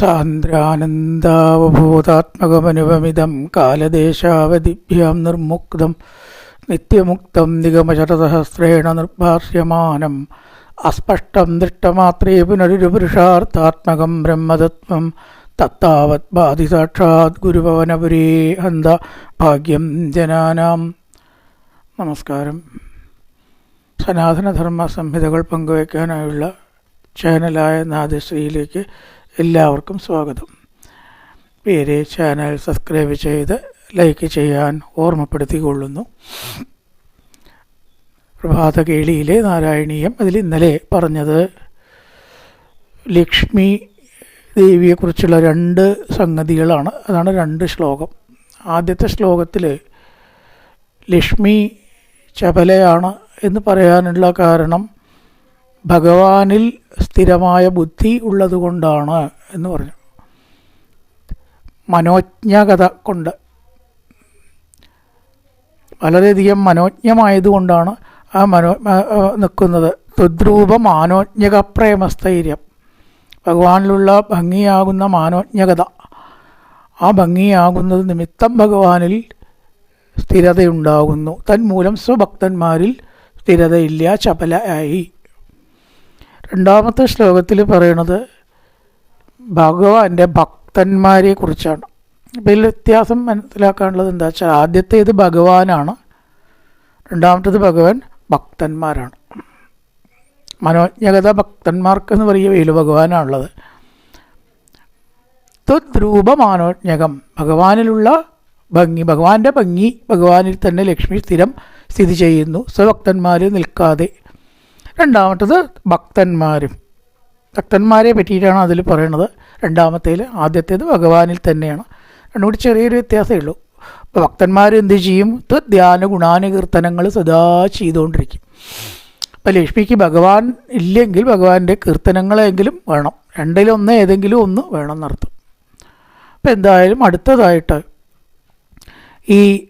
സാന്ദ്രാനന്ദാവബോധാത്മകമനുപമിതം കാലദേശാവധിഭ്യാം നിർമുക്തം നിത്യമുക്തം നിഗമശതസഹസ്രേണ നിർഭാഷ്യമാനം അസ്പഷ്ടം ദൃഷ്ടമാത്രേ പുനരുപുരുഷാർത്ഥാത്മകം ബ്രഹ്മതത്വം തത്താവത് ബാധി സാക്ഷാത് ഗുരുഭവനപുരേ ഹന്ത ഭാഗ്യം ജനാനാം. നമസ്കാരം. സനാതനധർമ്മ സംഹിതകൾ പങ്കുവയ്ക്കാനായുള്ള ചാനലായ നാദശ്രീയിലേക്ക് എല്ലാവർക്കും സ്വാഗതം. പേര് ചാനൽ സബ്സ്ക്രൈബ് ചെയ്ത് ലൈക്ക് ചെയ്യാൻ ഓർമ്മപ്പെടുത്തിക്കൊള്ളുന്നു. പ്രഭാത പ്രഭാതകേളിയിലെ നാരായണീയം അതിൽ ഇന്നലെ പറഞ്ഞത് ലക്ഷ്മി ദേവിയെക്കുറിച്ചുള്ള രണ്ട് സംഗതികളാണ്. അതാണ് രണ്ട് ശ്ലോകം. ആദ്യത്തെ ശ്ലോകത്തിൽ ലക്ഷ്മി ചപലയാണ് എന്ന് പറയാനുള്ള കാരണം ഭഗവാനിൽ സ്ഥിരമായ ബുദ്ധി ഉള്ളതുകൊണ്ടാണ് എന്ന് പറഞ്ഞു. മനോജ്ഞകത കൊണ്ട്. വളരെയധികം മനോജ്ഞമായതുകൊണ്ടാണ് ആ മനോ നിൽക്കുന്നത്. തുദ്രൂപ മാനോജ്ഞക പ്രേമസ്ഥൈര്യം. ഭഗവാനിലുള്ള ഭംഗിയാകുന്ന മാനോജ്ഞകത. ആ ഭംഗിയാകുന്നത് നിമിത്തം ഭഗവാനിൽ സ്ഥിരതയുണ്ടാകുന്നു. തന്മൂലം സ്വഭക്തന്മാരിൽ സ്ഥിരതയില്ല ചപലയായി രണ്ടാമത്തെ ശ്ലോകത്തിൽ പറയുന്നത് ഭഗവാന്റെ ഭക്തന്മാരെ കുറിച്ചാണ്. അപ്പോൾ ഇതിൽ വ്യത്യാസം മനസ്സിലാക്കാനുള്ളത് എന്താ വെച്ചാൽ ആദ്യത്തേത് ഭഗവാനാണ് രണ്ടാമത്തേത് ഭഗവാൻ ഭക്തന്മാരാണ്. മനോജ്ഞകത ഭക്തന്മാർക്കെന്ന് പറയുകയില്ല ഭഗവാനാണുള്ളത്. ത്വദ്രൂപ മാനോജ്ഞകം ഭഗവാനിലുള്ള ഭംഗി ഭഗവാന്റെ ഭംഗി ഭഗവാനിൽ തന്നെ ലക്ഷ്മി സ്ഥിരം സ്ഥിതി ചെയ്യുന്നു. സ്വഭക്തന്മാർ നിൽക്കാതെ രണ്ടാമത്തത് ഭക്തന്മാരും. ഭക്തന്മാരെ പറ്റിയിട്ടാണ് അതിൽ പറയുന്നത് രണ്ടാമത്തേൽ ആദ്യത്തേത് ഭഗവാനിൽ തന്നെയാണ്. രണ്ടും കൂടി ചെറിയൊരു വ്യത്യാസമേ ഉള്ളൂ. അപ്പോൾ ഭക്തന്മാർ എന്ത് ചെയ്യും? ധ്യാന ഗുണാനുകീർത്തനങ്ങൾ സദാ ചെയ്തുകൊണ്ടിരിക്കും. അപ്പോൾ ലക്ഷ്മിക്ക് ഭഗവാൻ ഇല്ലെങ്കിൽ ഭഗവാന്റെ കീർത്തനങ്ങളെങ്കിലും വേണം. രണ്ടിലൊന്ന് ഏതെങ്കിലും ഒന്ന് വേണം എന്നർത്ഥം. അപ്പോൾ എന്തായാലും അടുത്തതായിട്ട് ഈ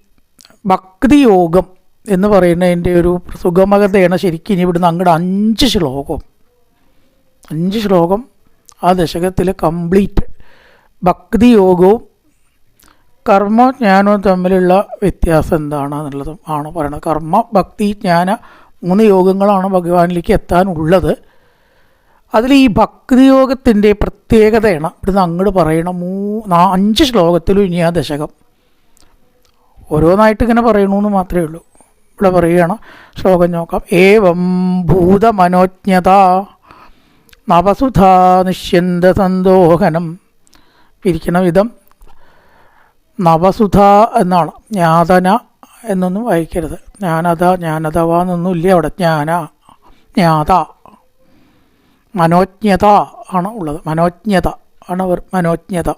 ഭക്തിയോഗം എന്ന് പറയുന്നതിന്റെ ഒരു സുഗമകതയാണ് ശരിക്കും ഇനി ഇവിടുന്ന് അങ്ങോട്ട് അഞ്ച് ശ്ലോകം. അഞ്ച് ശ്ലോകം ആ ദശകത്തിൽ കംപ്ലീറ്റ്. ഭക്തിയോഗവും കർമ്മജ്ഞാനവും തമ്മിലുള്ള വ്യത്യാസം എന്താണെന്നുള്ളതും ആണ് പറയുന്നത്. കർമ്മ ഭക്തി ജ്ഞാന മൂന്ന് യോഗങ്ങളാണ് ഭഗവാനിലേക്ക് എത്താനുള്ളത്. അതിൽ ഈ ഭക്തിയോഗത്തിന്റെ പ്രത്യേകതയാണ് ഇവിടുന്ന് അങ്ങോട്ട് പറയണം മൂ അഞ്ച് ശ്ലോകത്തിലും ഇനി ആ ദശകം. ഓരോന്നായിട്ട് ഇങ്ങനെ പറയണമെന്ന് മാത്രമേ ഉള്ളൂ. ഇവിടെ പറയുകയാണ്? ശ്ലോകം നോക്കാം. ഏവം ഭൂതമനോജ്ഞത നവസുധാ നിഷ്യന്ത സന്തോഹനം. പിരിക്കണ വിധം നവസുധ എന്നാണ്. ജ്ഞാതന എന്നൊന്നും വായിക്കരുത്. ജ്ഞാനത ജ്ഞാനതവ എന്നൊന്നും ഇല്ല അവിടെ. ജ്ഞാന ജ്ഞാത. മനോജ്ഞത ആണ് ഉള്ളത്. മനോജ്ഞത ആണ് അവർ. മനോജ്ഞത.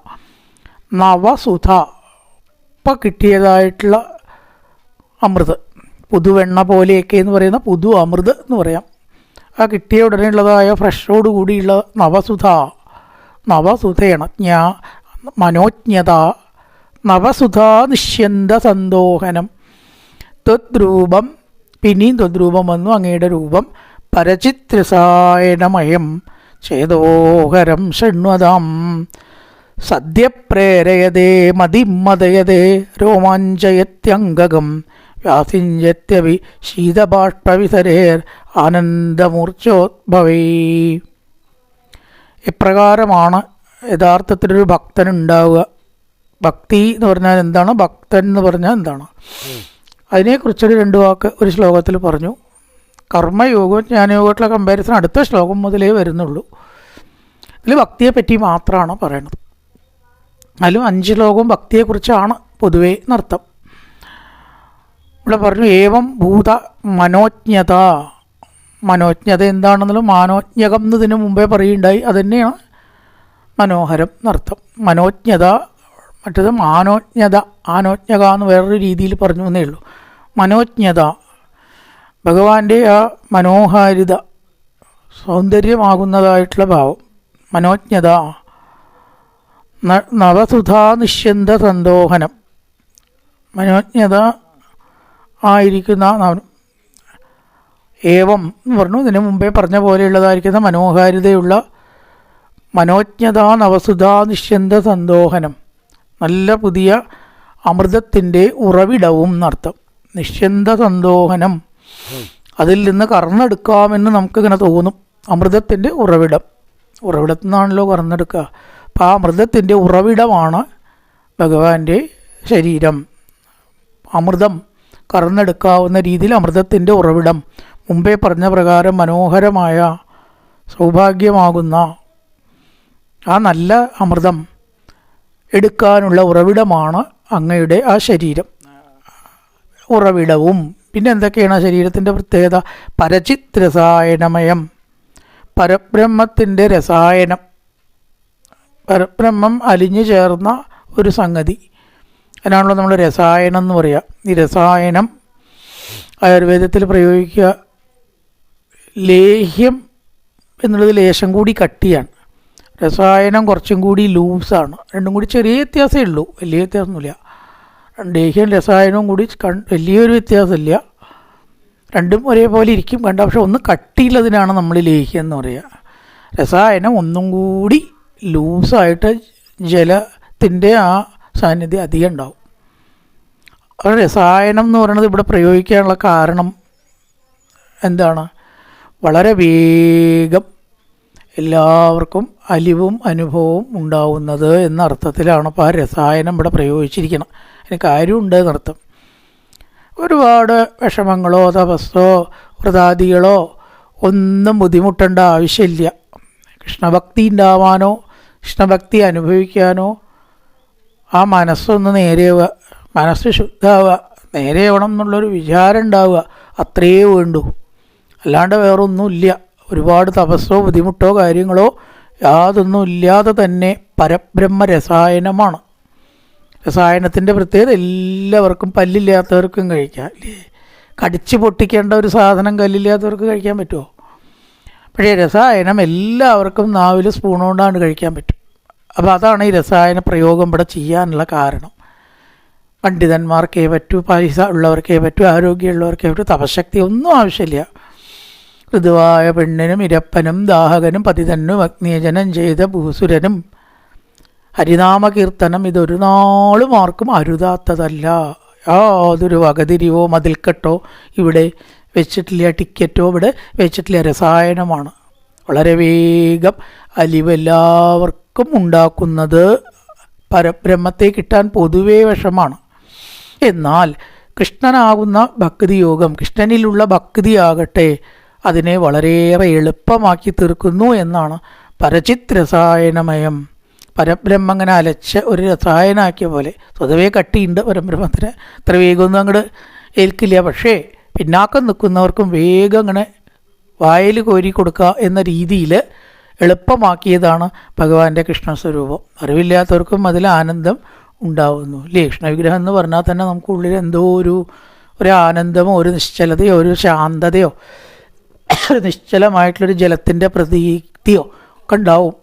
നവസുധ. ഇപ്പം കിട്ടിയതായിട്ടുള്ള അമൃത്. പുതുവെണ്ണ പോലെയൊക്കെ എന്ന് പറയുന്ന പുതു അമൃത് എന്ന് പറയാം. ആ കിട്ടിയ ഉടനെയുള്ളതായ ഫ്രഷോട് കൂടിയുള്ള നവസുധ നവസുധയാണ് ജ്ഞ മനോജ്ഞത നവസുധ നിഷ്യന്ത സന്തോഹനം ത്വദ്രൂപം പിന്നെയും ത്വദ്രൂപം വന്നു അങ്ങയുടെ രൂപം പരചിത്രസായനമയം ചേതോഹരം ശൃണ്വതാം സദ്യപ്രേരയതേ മതിമതയതേ രോമാഞ്ചയത്യംഗകം വ്യാസിഞ്ചത്യവി ശീതബാഷ്പവിസരേർ ആനന്ദമൂർച്ചോദ്ഭവേ. ഇപ്രകാരമാണ് യഥാർത്ഥത്തിലൊരു ഭക്തനുണ്ടാവുക. ഭക്തി എന്ന് പറഞ്ഞാൽ എന്താണ് ഭക്തൻ എന്ന് പറഞ്ഞാൽ എന്താണ്. അതിനെക്കുറിച്ചൊരു രണ്ട് വാക്ക് ഒരു ശ്ലോകത്തിൽ പറഞ്ഞു. കർമ്മയോഗവും ജ്ഞാനയോഗമായിട്ടുള്ള കമ്പാരിസൺ അടുത്ത ശ്ലോകം മുതലേ വരുന്നുള്ളൂ. ഇതിൽ ഭക്തിയെപ്പറ്റി മാത്രമാണ് പറയണത്. അതിലും അഞ്ച് ശ്ലോകവും ഭക്തിയെക്കുറിച്ചാണ് പൊതുവേ നർത്ഥം ഇവിടെ പറഞ്ഞു ഏവം ഭൂത മനോജ്ഞത. മനോജ്ഞത എന്താണെന്നുള്ള മാനോജ്ഞകം എന്നതിന് മുമ്പേ പറയുണ്ടായി അത് തന്നെയാണ് മനോഹരം എന്നർത്ഥം. മനോജ്ഞത മറ്റത് മാനോജ്ഞത ആനോജ്ഞക എന്ന് വേറൊരു രീതിയിൽ പറഞ്ഞു എന്നേ ഉള്ളൂ. മനോജ്ഞത ഭഗവാന്റെ ആ മനോഹാരിത സൗന്ദര്യമാകുന്നതായിട്ടുള്ള ഭാവം. മനോജ്ഞത നവസുധാ നിഷ്യന്ത സന്തോഹനം. മനോജ്ഞത ആയിരിക്കുന്ന ഏവം എന്ന് പറഞ്ഞു. ഇതിനു മുമ്പേ പറഞ്ഞ പോലെയുള്ളതായിരിക്കുന്ന മനോഹാരിതയുള്ള മനോജ്ഞത നവസുധാ നിശ്ചന്ത സന്തോഹനം നല്ല പുതിയ അമൃതത്തിന്റെ ഉറവിടവും എന്നർത്ഥം. നിശ്ചന്ത സന്തോഹനം അതിൽ നിന്ന് കറന്നെടുക്കാമെന്ന് നമുക്കിങ്ങനെ തോന്നും. അമൃതത്തിന്റെ ഉറവിടം. ഉറവിടത്തിൽ നിന്നാണല്ലോ കറന്നെടുക്കുക. അപ്പോൾ ആ അമൃതത്തിന്റെ ഉറവിടമാണ് ഭഗവാന്റെ ശരീരം. അമൃതം. കറന്നെടുക്കാവുന്ന രീതിയിൽ അമൃതത്തിന്റെ ഉറവിടം. മുമ്പേ പറഞ്ഞ പ്രകാരം മനോഹരമായ സൗഭാഗ്യമാകുന്ന ആ നല്ല അമൃതം എടുക്കാനുള്ള ഉറവിടമാണ് അങ്ങയുടെ ആ ശരീരം. ഉറവിടവും. പിന്നെ എന്തൊക്കെയാണ് ആ ശരീരത്തിന്റെ പ്രത്യേകത? പരചിത് രസായനമയം പരബ്രഹ്മത്തിന്റെ രസായനം. പരബ്രഹ്മം അലിഞ്ഞു ചേർന്ന ഒരു സംഗതി. അതിനാണല്ലോ നമ്മൾ രസായനം എന്ന് പറയുക ഈ രസായനം ആയുർവേദത്തിൽ പ്രയോഗിക്കുക. ലേഹ്യം എന്നുള്ളത് ലേശം കൂടി കട്ടിയാണ്. രസായനം കുറച്ചും കൂടി ലൂസാണ്. രണ്ടും കൂടി ചെറിയ വ്യത്യാസമേ ഉള്ളൂ. വലിയ വ്യത്യാസമൊന്നുമില്ല. ലേഹ്യം രസായനവും കൂടി വലിയൊരു വ്യത്യാസമില്ല. രണ്ടും ഒരേപോലെ ഇരിക്കും. കണ്ട പക്ഷെ ഒന്ന് കട്ടിയുള്ളതിനാണ് നമ്മൾ ലേഹ്യം എന്ന് പറയുക രസായനം ഒന്നും കൂടി ലൂസായിട്ട് ജലത്തിന്റെ ആ സാന്നിധ്യം അധികം ഉണ്ടാവും. അപ്പോൾ രസായനം എന്ന് പറയുന്നത് ഇവിടെ പ്രയോഗിക്കാനുള്ള കാരണം എന്താണ്? വളരെ വേഗം എല്ലാവർക്കും അലിവും അനുഭവവും ഉണ്ടാവുന്നത് എന്ന അർത്ഥത്തിലാണ് അപ്പോൾ ആ രസായനം ഇവിടെ പ്രയോഗിച്ചിരിക്കണം അതിന് കാര്യമുണ്ട് എന്നർത്ഥം. ഒരുപാട് വിഷമങ്ങളോ തപസ്സോ വ്രതാദികളോ ഒന്നും ബുദ്ധിമുട്ടേണ്ട ആവശ്യമില്ല. കൃഷ്ണഭക്തി ഉണ്ടാവാനോ കൃഷ്ണഭക്തി അനുഭവിക്കാനോ ആ മനസ്സൊന്ന് നേരെയാവുക. മനസ്സ് ശുദ്ധമാവുക നേരെയാവണം എന്നുള്ളൊരു വിചാരം ഉണ്ടാവുക അത്രയേ വേണ്ടൂ. അല്ലാണ്ട് വേറൊന്നുമില്ല. ഒരുപാട് തപസ്സോ ബുദ്ധിമുട്ടോ കാര്യങ്ങളോ യാതൊന്നും ഇല്ലാതെ തന്നെ പരബ്രഹ്മ രസായനമാണ് രസായനത്തിന്റെ പ്രത്യേകത എല്ലാവർക്കും പല്ലില്ലാത്തവർക്കും കഴിക്കാം. അല്ലേ കടിച്ച് പൊട്ടിക്കേണ്ട ഒരു സാധനം കല്ലില്ലാത്തവർക്ക് കഴിക്കാൻ പറ്റുമോ? പക്ഷേ രസായനം എല്ലാവർക്കും നാവിൽ സ്പൂൺ കൊണ്ടാണ് കഴിക്കാൻ പറ്റും. അപ്പോൾ അതാണ് ഈ രസായന പ്രയോഗം ഇവിടെ ചെയ്യാനുള്ള കാരണം. പണ്ഡിതന്മാർക്കേ പറ്റൂ പൈസ ഉള്ളവർക്കേ പറ്റൂ ആരോഗ്യമുള്ളവർക്കേ പറ്റൂ തപശക്തി ഒന്നും ആവശ്യമില്ല. ഋതുവായ പെണ്ണിനും ഇരപ്പനും ദാഹകനും പതിതനും അഗ്നിയജനം ചെയ്ത ഭൂസുരനും ഹരിനാമകീർത്തനം ഇതൊരു നാളും ആർക്കും അരുതാത്തതല്ല. യാതൊരു വകതിരിവോ മതിൽക്കെട്ടോ ഇവിടെ വെച്ചിട്ടില്ല ടിക്കറ്റോ ഇവിടെ വെച്ചിട്ടില്ല രസായനമാണ്. വളരെ വേഗം അലിവ് എല്ലാവർക്കും ഉണ്ടാക്കുന്നത് പരബ്രഹ്മത്തെ കിട്ടാൻ പൊതുവേ വിഷമാണ്. എന്നാൽ കൃഷ്ണനാകുന്ന ഭക്തിയോഗം കൃഷ്ണനിലുള്ള ഭക്തിയാകട്ടെ അതിനെ വളരെയേറെ എളുപ്പമാക്കി തീർക്കുന്നു എന്നാണ് പരചിത് രസായനമയം പരബ്രഹ്മങ്ങനെ അലച്ച ഒരു രസായനാക്കിയ പോലെ സ്വതവേ കട്ടിയുണ്ട് പരബ്രഹ്മത്തിന്. അത്ര വേഗമൊന്നും അങ്ങോട്ട് ഏൽക്കില്ല. പക്ഷേ പിന്നാക്കം നിൽക്കുന്നവർക്കും വേഗം അങ്ങനെ വായിൽ കോരി കൊടുക്കുക എന്ന രീതിയിൽ എളുപ്പമാക്കിയതാണ് ഭഗവാന്റെ കൃഷ്ണസ്വരൂപം. അറിവില്ലാത്തവർക്കും അതിൽ ആനന്ദം ഉണ്ടാവുന്നു. അല്ലേ കൃഷ്ണവിഗ്രഹം എന്ന് പറഞ്ഞാൽ തന്നെ നമുക്ക് ഉള്ളിൽ എന്തോ ഒരു ഒരു ആനന്ദമോ ഒരു നിശ്ചലതയോ ഒരു ശാന്തതയോ ഒരു നിശ്ചലമായിട്ടുള്ളൊരു ജലത്തിന്റെ പ്രതീക്തിയോ ഒക്കെ ഉണ്ടാവും.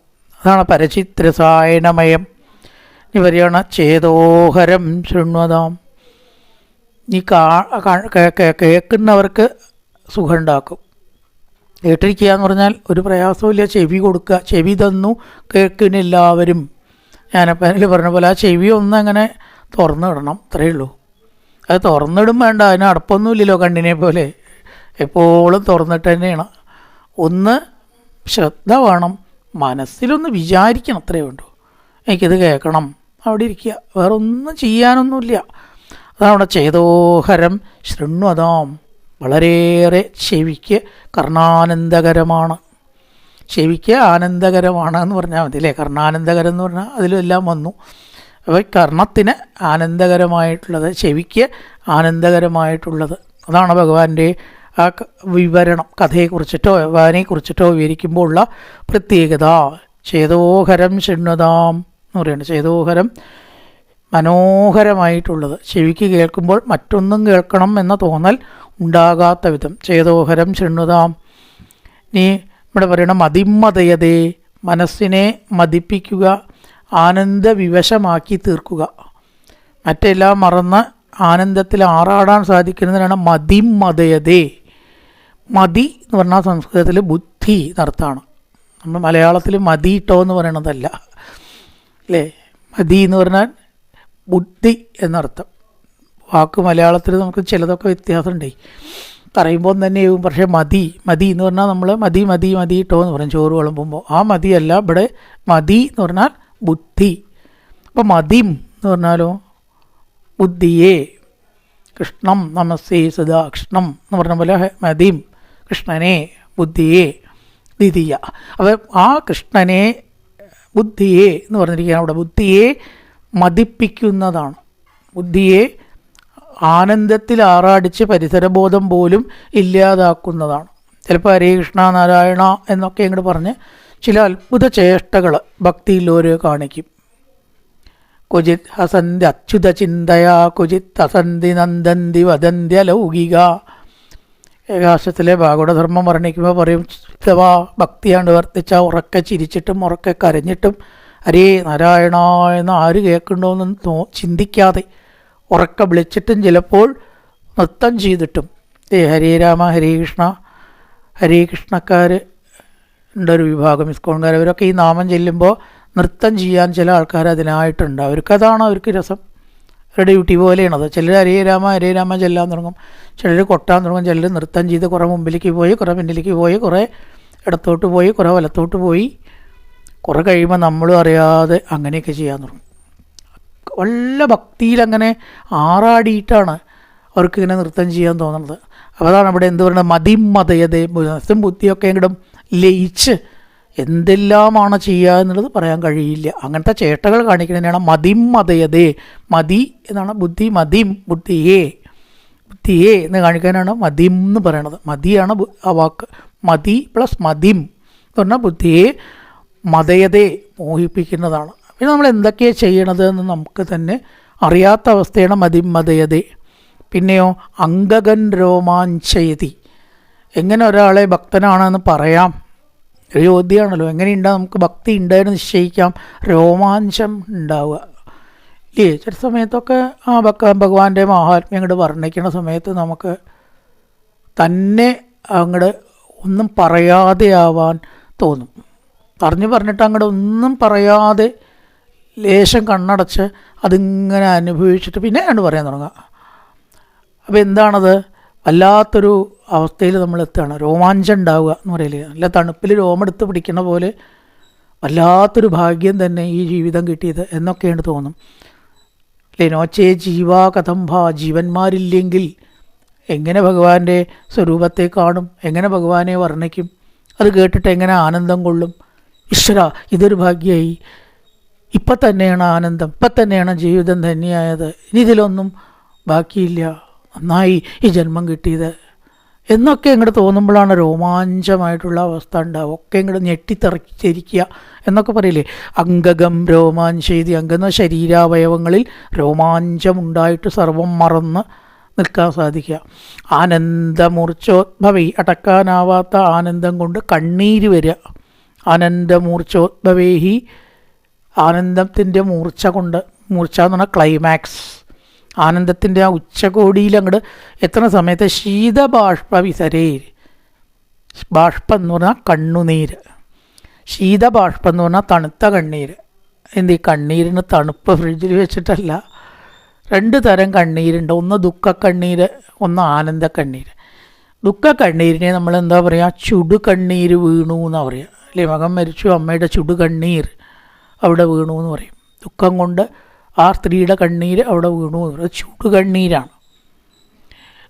അതാണ് പരചിത്രസായണമയം പറയണ ചേതോഹരം ശൃണ്വതാം. നീ കാ കേൾക്കുന്നവർക്ക് സുഖം ഉണ്ടാക്കും കേട്ടിരിക്കുക എന്ന് പറഞ്ഞാൽ ഒരു പ്രയാസമില്ല ചെവി കൊടുക്കുക. ചെവി തന്നു. കേൾക്കുന്നില്ലാവരും ഞാനപ്പം അതിൽ പറഞ്ഞ പോലെ ആ ചെവി ഒന്ന് അങ്ങനെ തുറന്നിടണം. അത്രയേ ഉള്ളൂ. അത് തുറന്നിടും വേണ്ട. അതിന് അടപ്പൊന്നുമില്ലല്ലോ കണ്ണിനെ പോലെ. എപ്പോഴും തുറന്നിട്ട് തന്നെയാണ്. ഒന്ന് ശ്രദ്ധ വേണം. മനസ്സിലൊന്ന് വിചാരിക്കണം. അത്രയേ വേണ്ടൂ എനിക്കിത് കേൾക്കണം. അവിടെ ഇരിക്കുക. വേറെ ഒന്നും ചെയ്യാനൊന്നുമില്ല. അതാണ് അവിടെ ചേതോഹരം ശൃണ്വതാം വളരെയേറെ ചെവിക്ക് കർണാനന്ദകരമാണ്. ചെവിക്ക് ആനന്ദകരമാണ് എന്ന് പറഞ്ഞാൽ മതി അല്ലേ? കർണാനന്ദകരം എന്ന് പറഞ്ഞാൽ അതിലെല്ലാം വന്നു. അപ്പോൾ കർണത്തിന് ആനന്ദകരമായിട്ടുള്ളത് ചെവിക്ക് ആനന്ദകരമായിട്ടുള്ളത്. അതാണ് ഭഗവാന്റെ ആ വിവരണം. കഥയെക്കുറിച്ചിട്ടോ ഭഗവാനെക്കുറിച്ചിട്ടോ വിവരിക്കുമ്പോൾ ഉള്ള പ്രത്യേകത. ചേതോഹരം ശൃണ്വതാം എന്ന് പറയുന്നത്. ചേതോഹരം മനോഹരമായിട്ടുള്ളത്. ചെവിക്ക് കേൾക്കുമ്പോൾ മറ്റൊന്നും കേൾക്കണം എന്ന തോന്നൽ ഉണ്ടാകാത്ത വിധം. ചേതോഹരം ശൃണ്ണുതാം നീ ഇവിടെ പറയണം മതിമതയതേ മനസ്സിനെ മതിപ്പിക്കുക ആനന്ദവിവശമാക്കി തീർക്കുക. മറ്റെല്ലാം മറന്ന് ആനന്ദത്തിൽ ആറാടാൻ സാധിക്കുന്നതിനാണ് മതിമതയതേ. മതി എന്ന് പറഞ്ഞാൽ സംസ്കൃതത്തിൽ ബുദ്ധി എന്നർത്ഥമാണ് നമ്മൾ മലയാളത്തിൽ മതി ഇട്ടോ എന്ന് പറയണതല്ല. അല്ലേ? മതി എന്ന് പറഞ്ഞാൽ ബുദ്ധി എന്നർത്ഥം. വാക്ക് മലയാളത്തിൽ നമുക്ക് ചിലതൊക്കെ വ്യത്യാസമുണ്ടേ. പറയുമ്പോൾ തന്നെയാവും പക്ഷേ മതി മതി എന്ന് പറഞ്ഞാൽ നമ്മൾ മതി മതി മതി ഇട്ടോ എന്ന് പറയും. ചോറ് വിളമ്പുമ്പോൾ ആ മതിയല്ല ഇവിടെ മതി എന്ന് പറഞ്ഞാൽ ബുദ്ധി. അപ്പോൾ മതിം എന്ന് പറഞ്ഞാലോ? ബുദ്ധിയെ. കൃഷ്ണം നമസ്തേ സദാ. കൃഷ്ണം എന്ന് പറഞ്ഞ പോലെ മതിം. കൃഷ്ണനെ ബുദ്ധിയെ ദ്വിതീയ അപ്പോൾ ആ കൃഷ്ണനെ ബുദ്ധിയെ എന്ന് പറഞ്ഞിരിക്കുകയാണ്. അവിടെ ബുദ്ധിയെ മതിപ്പിക്കുന്നതാണ്. ബുദ്ധിയെ ആനന്ദത്തിൽ ആറാടിച്ച് പരിസരബോധം പോലും ഇല്ലാതാക്കുന്നതാണ്. ചിലപ്പോൾ ഹരേ കൃഷ്ണ നാരായണ എന്നൊക്കെ ഇങ്ങോട്ട് പറഞ്ഞ് ചില അത്ഭുത ചേഷ്ടകൾ ഭക്തിയിലോര് കാണിക്കും. കുചിത് ഹസന്തി അച്യുത ചിന്തയാ കുചിത് ഹസന്തി നന്ദന്തി വദന്തി ലൗകിക ഏകാശത്തിലെ ഭാഗവതധർമ്മം വർണിക്കുമ്പോൾ പറയും ഭക്തിയാണ് വർത്തിച്ച ഉറക്കെ ചിരിച്ചിട്ടും ഉറക്കെ കരഞ്ഞിട്ടും ഹരേ നാരായണ എന്ന് ആര് കേൾക്കണ്ടോയെന്ന് തോ ചിന്തിക്കാതെ ഉറക്ക വിളിച്ചിട്ടും ചിലപ്പോൾ നൃത്തം ചെയ്തിട്ടും. ഏ ഹരേ രാമ ഹരേ കൃഷ്ണ ഹരേ കൃഷ്ണക്കാർ ഉണ്ട് ഒരു വിഭാഗം ഇസ്കോൺകാർ അവരൊക്കെ ഈ നാമം ചെല്ലുമ്പോൾ നൃത്തം ചെയ്യാൻ ചില ആൾക്കാർ അതിനായിട്ടുണ്ട്. അവർക്കതാണ് അവർക്ക് രസം. അവരുടെ ഡ്യൂട്ടി പോലെയാണത് ചിലർ ഹരേ രാമ ഹരേ രാമ ചെല്ലാൻ തുടങ്ങും. ചിലർ കൊട്ടാൻ തുടങ്ങും. ചിലർ നൃത്തം ചെയ്ത് കുറേ മുമ്പിലേക്ക് പോയി കുറേ പിന്നിലേക്ക് പോയി കുറേ ഇടത്തോട്ട് പോയി കുറേ വലത്തോട്ട് പോയി. കുറേ കഴിയുമ്പോൾ നമ്മളും അറിയാതെ അങ്ങനെയൊക്കെ ചെയ്യാൻ തുടങ്ങും. വല്ല ഭക്തിയിൽ അങ്ങനെ ആറാടിയിട്ടാണ് അവർക്ക് ഇങ്ങനെ നൃത്തം ചെയ്യാൻ തോന്നുന്നത്. അപ്പോൾ അതാണ് അവിടെ എന്ത് പറയുന്നത്? മതിം മതയതേ മനസ്സും ബുദ്ധിയൊക്കെ എങ്കിലും ലയിച്ച് എന്തെല്ലാമാണ് ചെയ്യുക എന്നുള്ളത് പറയാൻ കഴിയില്ല. അങ്ങനത്തെ ചേട്ടകൾ കാണിക്കുന്നതിനാണ് മതിം മതയതേ. മതി എന്നാണ് ബുദ്ധി മതിം ബുദ്ധിയേ. ബുദ്ധിയേ എന്ന് കാണിക്കാനാണ് മതിം എന്ന് പറയണത്. മതിയാണ് ആ വാക്ക്. മതി പ്ലസ് മതിം എന്ന് പറഞ്ഞാൽ ബുദ്ധിയെ. മതയതയെ മോഹിപ്പിക്കുന്നതാണ്. പിന്നെ നമ്മൾ എന്തൊക്കെയാണ് ചെയ്യണത് എന്ന് നമുക്ക് തന്നെ അറിയാത്ത അവസ്ഥയാണ് മതിം മതയതേ. പിന്നെയോ അംഗകൻ രോമാഞ്ചയതി. എങ്ങനെ ഒരാളെ ഭക്തനാണെന്ന് പറയാം. ഒരു ചോദ്യമാണല്ലോ എങ്ങനെയുണ്ടാവും നമുക്ക് ഭക്തി ഉണ്ടെന്ന് നിശ്ചയിക്കാം. രോമാഞ്ചം ഉണ്ടാവുക. ഇല്ലേ ചില സമയത്തൊക്കെ ആ ഭക്ത ഭഗവാന്റെ മഹാത്മ്യം അങ്ങോട്ട് വർണിക്കുന്ന സമയത്ത് നമുക്ക് തന്നെ അങ്ങോട്ട് ഒന്നും പറയാതെ ആവാൻ തോന്നും. പറഞ്ഞു പറഞ്ഞിട്ട് അങ്ങോട്ട് ഒന്നും പറയാതെ ലേശം കണ്ണടച്ച് അതിങ്ങനെ അനുഭവിച്ചിട്ട് പിന്നെ അങ്ങോട്ട് പറയാൻ തുടങ്ങുക. അപ്പോൾ എന്താണത്? വല്ലാത്തൊരു അവസ്ഥയിൽ നമ്മൾ എത്തുകയാണ്. രോമാഞ്ചം ഉണ്ടാവുക എന്ന് പറയില്ലേ നല്ല തണുപ്പിൽ രോമെടുത്ത് പിടിക്കുന്ന പോലെ വല്ലാത്തൊരു ഭാഗ്യം തന്നെ ഈ ജീവിതം കിട്ടിയത് എന്നൊക്കെയാണ് തോന്നും. അല്ലേ? നോച്ചേ ജീവാ കഥംഭ. ജീവന്മാരില്ലെങ്കിൽ എങ്ങനെ ഭഗവാന്റെ സ്വരൂപത്തെ കാണും? എങ്ങനെ ഭഗവാനെ വർണിക്കും? അത് കേട്ടിട്ട് എങ്ങനെ ആനന്ദം കൊള്ളും? ഈശ്വര ഇതൊരു ഭാഗ്യമായി ഇപ്പം തന്നെയാണ് ആനന്ദം ഇപ്പം തന്നെയാണ് ജീവിതം ധന്യമായത് ഇനി ഇതിലൊന്നും ബാക്കിയില്ല. നന്നായി ഈ ജന്മം കിട്ടിയത്. എന്നൊക്കെ ഇങ്ങോട്ട് തോന്നുമ്പോഴാണ് രോമാഞ്ചമായിട്ടുള്ള അവസ്ഥ ഉണ്ടാവുക. ഒക്കെ ഇങ്ങോട്ട് ഞെട്ടിത്തെറിച്ചിരിക്കുക എന്നൊക്കെ പറയില്ലേ? അംഗകം രോമാഞ്ചെയ്തി അംഗം ശരീരാവയവങ്ങളിൽ രോമാഞ്ചമുണ്ടായിട്ട് സർവം മറന്ന് നിൽക്കാൻ സാധിക്കുക. ആനന്ദമൂർച്ചോദ്ഭവി അടക്കാനാവാത്ത ആനന്ദം കൊണ്ട് കണ്ണീര് വരിക. ആനന്ദമൂർച്ചോദ്ഭവേഹി. ആനന്ദത്തിന്റെ മൂർച്ച കൊണ്ട് മൂർച്ച എന്ന് പറഞ്ഞാൽ ക്ലൈമാക്സ് ആനന്ദത്തിന്റെ ആ ഉച്ചകോടിയിൽ അങ്ങോട്ട് എത്തുന്ന സമയത്ത് ശീതബാഷ്പ വിസരേ ബാഷ്പം എന്ന് പറഞ്ഞാൽ കണ്ണുനീര്. ശീതബാഷ്പം എന്ന് പറഞ്ഞാൽ തണുത്ത കണ്ണീര്. എന്ത് ഈ കണ്ണീരിന് തണുപ്പ് ഫ്രിഡ്ജിൽ വെച്ചിട്ടല്ല. രണ്ട് തരം കണ്ണീരുണ്ട്. ഒന്ന് ദുഃഖക്കണ്ണീര് ഒന്ന് ആനന്ദ കണ്ണീര് ദുഃഖക്കണ്ണീരിനെ നമ്മൾ എന്താ പറയുക ചുടു കണ്ണീര് വീണു എന്നാണ് പറയുക അല്ലേ മകൻ മരിച്ചു അമ്മയുടെ ചുടു കണ്ണീർ അവിടെ വീണു എന്ന് പറയും. ദുഃഖം കൊണ്ട് ആ സ്ത്രീയുടെ കണ്ണീര് അവിടെ വീണു എന്ന് പറയും. അത് ചുടു കണ്ണീരാണ്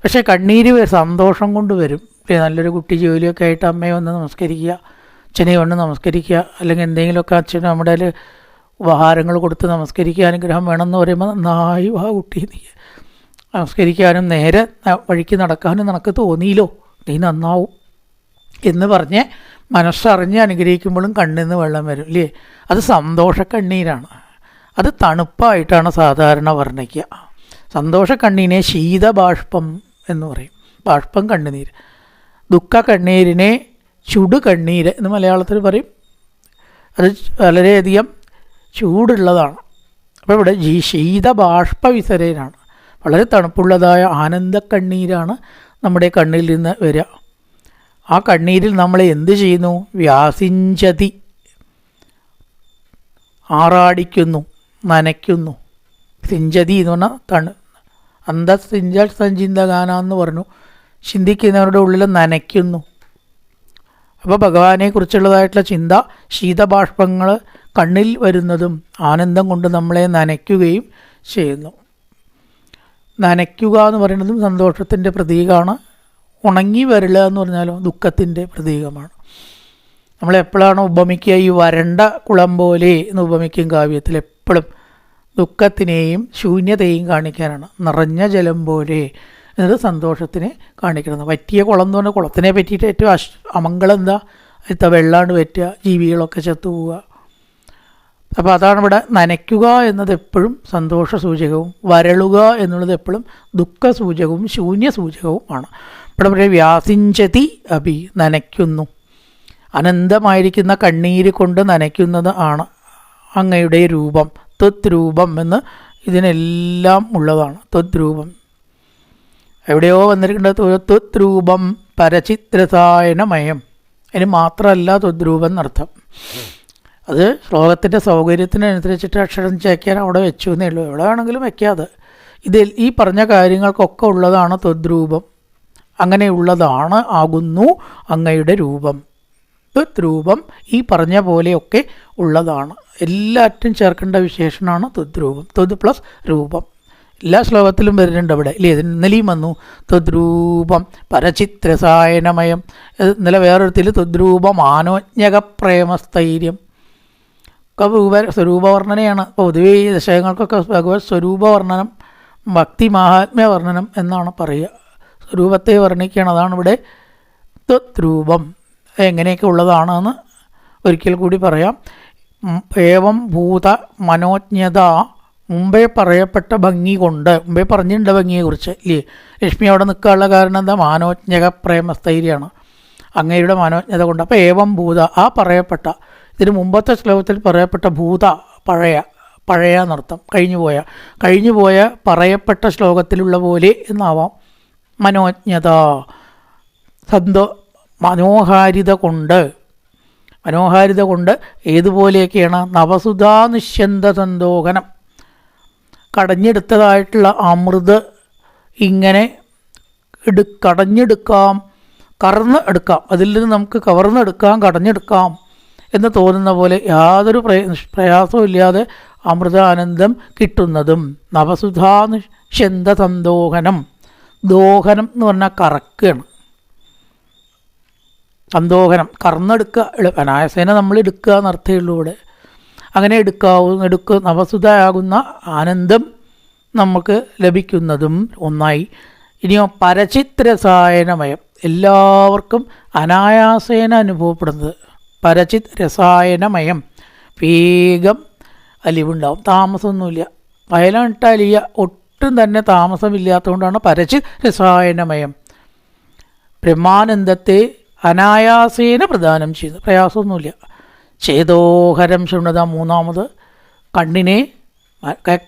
പക്ഷേ കണ്ണീര് സന്തോഷം കൊണ്ട് വരും. നല്ലൊരു കുട്ടി ജോലിയൊക്കെ ആയിട്ട് അമ്മയെ വന്ന് നമസ്കരിക്കുക അച്ഛനെ വന്ന് നമസ്കരിക്കുക അല്ലെങ്കിൽ എന്തെങ്കിലുമൊക്കെ അച്ഛൻ നമ്മുടെ ഉപഹാരങ്ങൾ കൊടുത്ത് നമസ്കരിക്കുക അനുഗ്രഹം വേണമെന്ന് പറയുമ്പോൾ നന്നായി ആ കുട്ടി നീ നമസ്കരിക്കാനും നേരെ വഴിക്ക് നടക്കാനും നിനക്ക് തോന്നിയില്ലോ? നീ നന്നാവും. എന്ന് പറഞ്ഞ് മനസ്സറിഞ്ഞ് അനുഗ്രഹിക്കുമ്പോഴും കണ്ണിൽ നിന്ന് വെള്ളം വരും ഇല്ലേ? അത് സന്തോഷ കണ്ണീരാണ് അത് തണുപ്പായിട്ടാണ് സാധാരണ വർണിക്കുക. കണ്ണീനെ ശീതബാഷ്പം എന്ന് പറയും. ബാഷ്പം കണ്ണുനീര്. ദുഃഖ കണ്ണീരിനെ ചുടു കണ്ണീര് എന്ന് മലയാളത്തിൽ പറയും. അത് വളരെയധികം ചൂടുള്ളതാണ്. അപ്പോൾ ഇവിടെ ശീത ശീതബാഷ്പ വിസരേനാണ്. വളരെ തണുപ്പുള്ളതായ ആനന്ദ കണ്ണീരാണ് നമ്മുടെ കണ്ണിൽ നിന്ന് വരിക. ആ കണ്ണീരിൽ നമ്മൾ എന്ത് ചെയ്യുന്നു? വ്യാസിഞ്ചതി. ആറാടിക്കുന്നു നനയ്ക്കുന്നു. സിഞ്ചതി എന്ന് പറഞ്ഞാൽ തണു അന്തസിഞ്ച സഞ്ചിന്തഗാന എന്ന് പറഞ്ഞു. ചിന്തിക്കുന്നവരുടെ ഉള്ളിൽ നനയ്ക്കുന്നു. അപ്പോൾ ഭഗവാനെക്കുറിച്ചുള്ളതായിട്ടുള്ള ചിന്ത ശീതബാഷ്പങ്ങൾ കണ്ണിൽ വരുന്നതും ആനന്ദം കൊണ്ട് നമ്മളെ നനയ്ക്കുകയും ചെയ്യുന്നു. നനയ്ക്കുക എന്ന് പറയുന്നതും സന്തോഷത്തിന്റെ പ്രതീകമാണ്. ഉണങ്ങി വരില എന്ന് പറഞ്ഞാലോ ദുഃഖത്തിന്റെ പ്രതീകമാണ്. നമ്മൾ എപ്പോഴാണ് ഉപമിക്കുക ഈ വരണ്ട കുളം പോലെ എന്ന് ഉപമിക്കും കാവ്യത്തിൽ എപ്പോഴും. ദുഃഖത്തിനെയും ശൂന്യതയും കാണിക്കാനാണ്. നിറഞ്ഞ ജലം പോലെ എന്നത് സന്തോഷത്തിനെ കാണിക്കുന്നത്. പറ്റിയ കുളം എന്ന് പറഞ്ഞാൽ കുളത്തിനെ പറ്റിയിട്ട് ഏറ്റവും അമംഗളം എന്താ? അടുത്ത വെള്ളാണ്ട് പറ്റുക ജീവികളൊക്കെ ചത്തുപോവുക. അപ്പോൾ അതാണ് ഇവിടെ നനയ്ക്കുക എന്നത് എപ്പോഴും സന്തോഷ സൂചകവും വരളുക എന്നുള്ളത് എപ്പോഴും ദുഃഖ സൂചകവും ശൂന്യ സൂചകവും ആണ്. ഇവിടെ പറയുക വ്യാസിഞ്ചതി അഭി നനയ്ക്കുന്നു. അനന്തമായിരിക്കുന്ന കണ്ണീര് കൊണ്ട് നനയ്ക്കുന്നത് ആണ് അങ്ങയുടെ രൂപം ത്വത് രൂപം എന്ന് ഇതിനെല്ലാം ഉള്ളതാണ് ത്വത് രൂപം എവിടെയോ വന്നിരിക്കേണ്ടത് ത്വത് രൂപം പരചിത്രസായനമയം അതിന് മാത്രമല്ല ത്വദ്രൂപം എന്നർത്ഥം. അത് ശ്ലോകത്തിന്റെ സൗകര്യത്തിനനുസരിച്ചിട്ട് അക്ഷരം ചേക്കാൻ അവിടെ വെച്ചു എന്നേ ഉള്ളൂ. എവിടെ വേണമെങ്കിലും വെക്കാതെ ഇതിൽ ഈ പറഞ്ഞ കാര്യങ്ങൾക്കൊക്കെ ഉള്ളതാണ് തദ്രൂപം. അങ്ങനെയുള്ളതാണ് ആകുന്നു അങ്ങയുടെ രൂപം. തദ്രൂപം ഈ പറഞ്ഞ പോലെയൊക്കെ ഉള്ളതാണ്. എല്ലാറ്റും ചേർക്കേണ്ട വിശേഷണമാണ് തദ്രൂപം. തൊത് പ്ലസ് രൂപം. എല്ലാ ശ്ലോകത്തിലും വരുന്നുണ്ട് അവിടെ. ഇല്ലേ ഇന്നലെയും വന്നു. തദ്രൂപം പരചിത്രസായനമയം. ഇന്നലെ വേറൊരുത്തിൽ തദ്രൂപം ആനോജ്ഞക പ്രേമസ്ഥൈര്യം ഒക്കെ രൂപ സ്വരൂപവർണനയാണ്. പൊതുവേ ഈ ദശകങ്ങൾക്കൊക്കെ ഭഗവത് സ്വരൂപവർണനം ഭക്തി മാഹാത്മ്യ വർണനം എന്നാണ് പറയുക. സ്വരൂപത്തെ വർണിക്കുകയാണ്. അതാണ് ഇവിടെ ത്വത്രൂപം എങ്ങനെയൊക്കെ ഉള്ളതാണെന്ന് ഒരിക്കൽ കൂടി പറയാം. ഏവം ഭൂത മനോജ്ഞത മുമ്പേ പറയപ്പെട്ട ഭംഗി കൊണ്ട് മുമ്പേ പറഞ്ഞിട്ടുണ്ട് ഭംഗിയെക്കുറിച്ച് ഇല്ലേ? ലക്ഷ്മി അവിടെ നിൽക്കാനുള്ള കാരണം എന്താ? മാനോജ്ഞക പ്രേമസ്ഥൈര്യമാണ്. അങ്ങേരുടെ മനോജ്ഞത കൊണ്ട്. അപ്പോൾ ഏവം ഭൂത ആ പറയപ്പെട്ട ഇതിന് മുമ്പത്തെ ശ്ലോകത്തിൽ പറയപ്പെട്ട ഭൂത പഴയ പഴയ എന്നർത്ഥം കഴിഞ്ഞുപോയ കഴിഞ്ഞുപോയ പറയപ്പെട്ട ശ്ലോകത്തിലുള്ള പോലെ എന്നാവാം. മനോജ്ഞത സന്തോ മനോഹാരിത കൊണ്ട് മനോഹാരിത കൊണ്ട് ഏതുപോലെയൊക്കെയാണ്? നവസുധാ സന്തോഹനം. കടഞ്ഞെടുത്തതായിട്ടുള്ള അമൃത് ഇങ്ങനെ എടു കടഞ്ഞെടുക്കാം കറന്ന് എടുക്കാം അതിൽ നിന്ന് നമുക്ക് കവർന്നെടുക്കാം കടഞ്ഞെടുക്കാം. എന്ന് തോന്നുന്ന പോലെ യാതൊരു പ്രയ പ്രയാസവും ഇല്ലാതെ അമൃതാനന്ദം കിട്ടുന്നതും നവസുധാ സന്തോഹനം ദോഹനം എന്ന് പറഞ്ഞാൽ കറക്കുകയാണ് സന്തോഹനം. കറന്നെടുക്കുക അനായാസേന നമ്മൾ എടുക്കുക എന്നർത്ഥമേ ഉള്ളൂ ഇവിടെ. അങ്ങനെ എടുക്കാവുന്ന എടുക്ക നവസുതയാകുന്ന ആനന്ദം നമുക്ക് ലഭിക്കുന്നതും ഒന്നായി. ഇനിയോ പരചിത്രസായനമയം. എല്ലാവർക്കും അനായാസേന അനുഭവപ്പെടുന്നത്. പരചിത് രസായനമയം. വേഗം അലിവുണ്ടാവും. താമസമൊന്നുമില്ല. വയലാട്ട അലിയ ഒട്ടും തന്നെ താമസമില്ലാത്തതുകൊണ്ടാണ് പരചിത് രസായനമയം. ബ്രഹ്മാനന്ദത്തെ അനായാസേന പ്രദാനം ചെയ്യുന്നു പ്രയാസമൊന്നുമില്ല. ചേതോഹരം ശൃണത മൂന്നാമത്. കണ്ണിനെ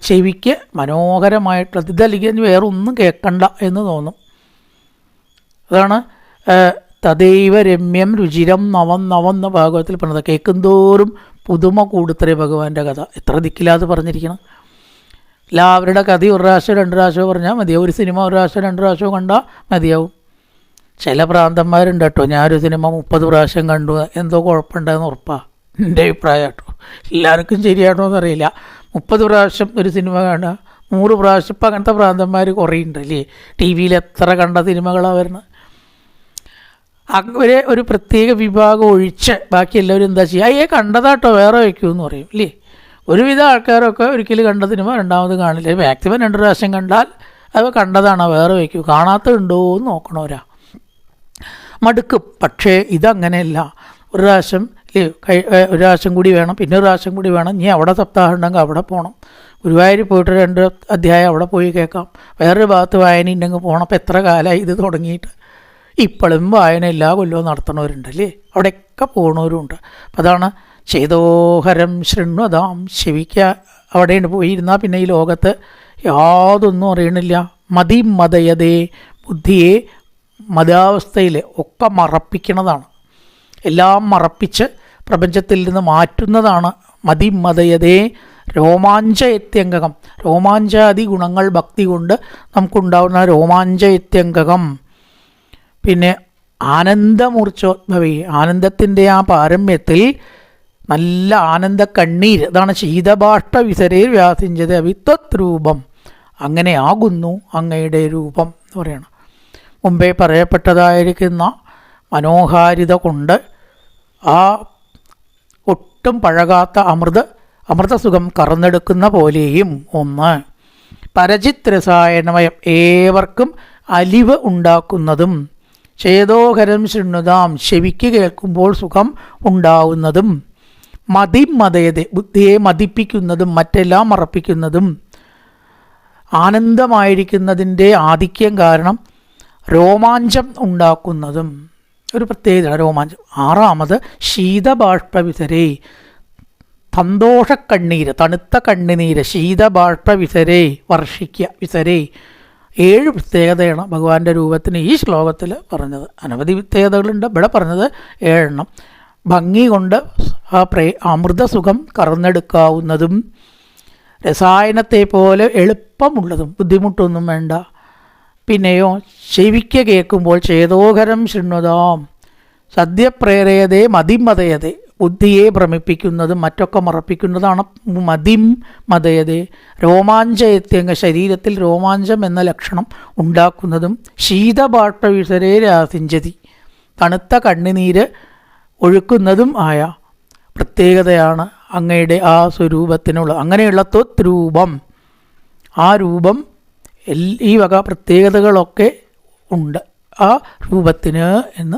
ചെവിക്ക് മനോഹരമായിട്ടുള്ള ഇതല്ലെങ്കിൽ വേറെ ഒന്നും കേൾക്കണ്ട എന്ന് തോന്നും. അതാണ് തദൈവ രമ്യം രുചിരം നവം നവം എന്ന ഭാഗവത്തിൽ പറഞ്ഞത് കേൾക്കുന്തോറും പുതുമ കൂടുത്തരേ ഭഗവാന്റെ കഥ. എത്ര ദിക്കില്ലാതെ പറഞ്ഞിരിക്കണം. എല്ലാവരുടെ കഥ ഒരു പ്രാവശ്യം രണ്ട് പ്രാവശ്യമോ പറഞ്ഞാൽ മതിയാവും. ഒരു സിനിമ ഒരു പ്രാവശ്യം രണ്ട് പ്രാവശ്യമോ കണ്ടാൽ മതിയാവും. ചില പ്രാന്തന്മാരുണ്ട് കേട്ടോ. ഞാനൊരു സിനിമ മുപ്പത് പ്രാവശ്യം കണ്ടു. എന്തോ കുഴപ്പമുണ്ടെന്ന് ഉറപ്പാണ് എന്റെ അഭിപ്രായം കേട്ടോ. എല്ലാവർക്കും ശരിയാണോ എന്നറിയില്ല. മുപ്പത് പ്രാവശ്യം ഒരു സിനിമ കാണുക നൂറ് പ്രാവശ്യം ഇപ്പം അങ്ങനത്തെ പ്രാന്തന്മാർ കുറേ ഉണ്ടല്ലേ? ടി വിയിൽ എത്ര കണ്ട സിനിമകളാണ് വരുന്നത്? അങ്ങനെ ഒരു പ്രത്യേക വിഭാഗം ഒഴിച്ച് ബാക്കി എല്ലാവരും എന്താ ചെയ്യുക അയ്യേ കണ്ടതാട്ടോ വേറെ വയ്ക്കുമെന്ന് പറയും ഇല്ലേ? ഒരുവിധ ആൾക്കാരൊക്കെ ഒരിക്കലും കണ്ട സിനിമ രണ്ടാമത് കാണില്ല. മാക്സിമം രണ്ട് പ്രാവശ്യം കണ്ടാൽ അത് കണ്ടതാണോ വേറെ വയ്ക്കൂ കാണാത്തതുണ്ടോ എന്ന് നോക്കണവരാ. മടുക്കും. പക്ഷേ ഇതങ്ങനെയല്ല. ഒരു പ്രാവശ്യം ഇല്ലേ ഒരു പ്രാവശ്യം കൂടി വേണം പിന്നെ ഒരു പ്രാവശ്യം കൂടി വേണം ഇനി അവിടെ സപ്താഹം ഉണ്ടെങ്കിൽ അവിടെ പോകണം ഗുരുവായൂർ പോയിട്ട് രണ്ട് അധ്യായം അവിടെ പോയി കേൾക്കാം. വേറൊരു ഭാഗത്ത് വായന ഉണ്ടെങ്കിൽ പോകണം അപ്പോൾ എത്ര കാലമായി ഇത് തുടങ്ങിയിട്ട്? ഇപ്പോഴും വായന എല്ലാ കൊല്ലവും നടത്തണവരുണ്ടല്ലേ അവിടെയൊക്കെ പോകണവരുണ്ട് അപ്പം അതാണ് ചേതോഹരം ശൃണ്വതാം ശവിക്ക. അവിടെ പോയിരുന്നാൽ പിന്നെ ഈ ലോകത്ത് യാതൊന്നും അറിയണില്ല. മതി മതയതേ ബുദ്ധിയെ മതാവസ്ഥയിൽ ഒക്കെ മറപ്പിക്കണതാണ്. എല്ലാം മറപ്പിച്ച് പ്രപഞ്ചത്തിൽ നിന്ന് മാറ്റുന്നതാണ് മതി മതയതേ രോമാഞ്ചയത്യംഗകം. രോമാഞ്ചാദി ഗുണങ്ങൾ ഭക്തി കൊണ്ട് നമുക്കുണ്ടാവുന്ന രോമാഞ്ചയത്യംഗകം. പിന്നെ ആനന്ദമൂർച്ചോദ്ഭവി ആനന്ദത്തിന്റെ ആ പാരമ്യത്തിൽ നല്ല ആനന്ദ കണ്ണീർ അതാണ് ശീതബാഷ്ട വിസരയിൽ വ്യാസിഞ്ചത് അവിത്വത് രൂപം അങ്ങനെ ആകുന്നു അങ്ങയുടെ രൂപം എന്ന് പറയണം. മുമ്പേ പറയപ്പെട്ടതായിരിക്കുന്ന മനോഹാരിത കൊണ്ട് ആ ഒട്ടും പഴകാത്ത അമൃത് അമൃതസുഖം കറന്നെടുക്കുന്ന പോലെയും ഒന്ന്. പരചിത്രസായനമയം ഏവർക്കും അലിവ് ഉണ്ടാക്കുന്നതും ചേതോഹരം ശൃണ്ണുതാം ചെവിക്ക് കേൾക്കുമ്പോൾ സുഖം ഉണ്ടാവുന്നതും മതിമതയതെ ബുദ്ധിയെ മതിപ്പിക്കുന്നതും മറ്റെല്ലാം മറപ്പിക്കുന്നതും ആനന്ദമായിരിക്കുന്നതിന്റെ ആധിക്യം കാരണം രോമാഞ്ചം ഉണ്ടാക്കുന്നതും. ഒരു പ്രത്യേകത രോമാഞ്ചം. ആറാമത് ശീതബാഷ്പവിസരേ സന്തോഷക്കണ്ണീര് തണുത്ത കണ്ണുനീര് ശീതബാഷ്പവിധരേ വർഷിക്കുക വിസരേ ഏഴ് പ്രത്യേകതയാണ് ഭഗവാന്റെ രൂപത്തിന് ഈ ശ്ലോകത്തിൽ പറഞ്ഞത്. അനവധി പ്രത്യേകതകളുണ്ട്. ഇവിടെ പറഞ്ഞത് ഏഴെണ്ണം. ഭംഗി കൊണ്ട് ആ പ്രേ അമൃതസുഖം കറന്നെടുക്കാവുന്നതും രസായനത്തെ പോലെ എളുപ്പമുള്ളതും. ബുദ്ധിമുട്ടൊന്നും വേണ്ട. പിന്നെയോ ചെവിക്ക് കേൾക്കുമ്പോൾ ചേതോഹരം ശൃണ്വതാം സദ്യപ്രേരയതേ മതിമതയതേ. ബുദ്ധിയെ ഭ്രമിപ്പിക്കുന്നതും മറ്റൊക്കെ മറപ്പിക്കുന്നതാണ് മതിം മതയതേ രോമാഞ്ചയത്യങ്ങ ശരീരത്തിൽ രോമാഞ്ചം എന്ന ലക്ഷണം ഉണ്ടാക്കുന്നതും ശീതപാട്ടവിസരേ രാസിഞ്ചതി. തണുത്ത കണ്ണുനീര് ഒഴുക്കുന്നതും ആയ പ്രത്യേകതയാണ് അങ്ങയുടെ ആ സ്വരൂപത്തിനുള്ള അങ്ങനെയുള്ള ത്വത് രൂപം ആ രൂപം ഈ വക പ്രത്യേകതകളൊക്കെ ഉണ്ട് ആ രൂപത്തിന് എന്ന്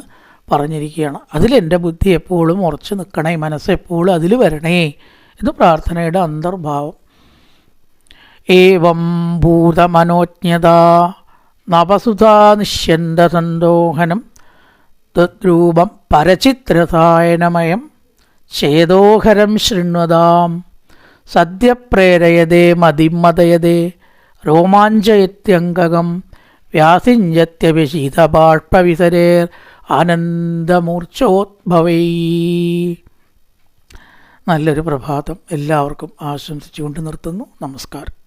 പറഞ്ഞിരിക്കുകയാണ്. അതിലെന്റെ ബുദ്ധി എപ്പോഴും ഉറച്ചു നിൽക്കണേ മനസ്സ് എപ്പോഴും അതിൽ വരണേ എന്ന് പ്രാർത്ഥനയുടെ അന്തർഭാവം. ഏവം ഭൂതമനോജ്ഞത നവസുധാ നിശ്യന്ത സന്തോഹനം തദ്രൂപം പരചിത്രസായനമയം ചേതോഹരം ശൃണ്വതാം. സദ്യപ്രേരയതേ മതിമതയതേ രോമാഞ്ചയത്യംഗകം വ്യാസിഞ്ചത്യഭിശീതബാഷ്പവിസരേർ ആനന്ദമൂർച്ഛോദ്ഭവൈ നല്ലൊരു പ്രഭാതം എല്ലാവർക്കും ആശംസിച്ചുകൊണ്ട് നിർത്തുന്നു. നമസ്കാരം.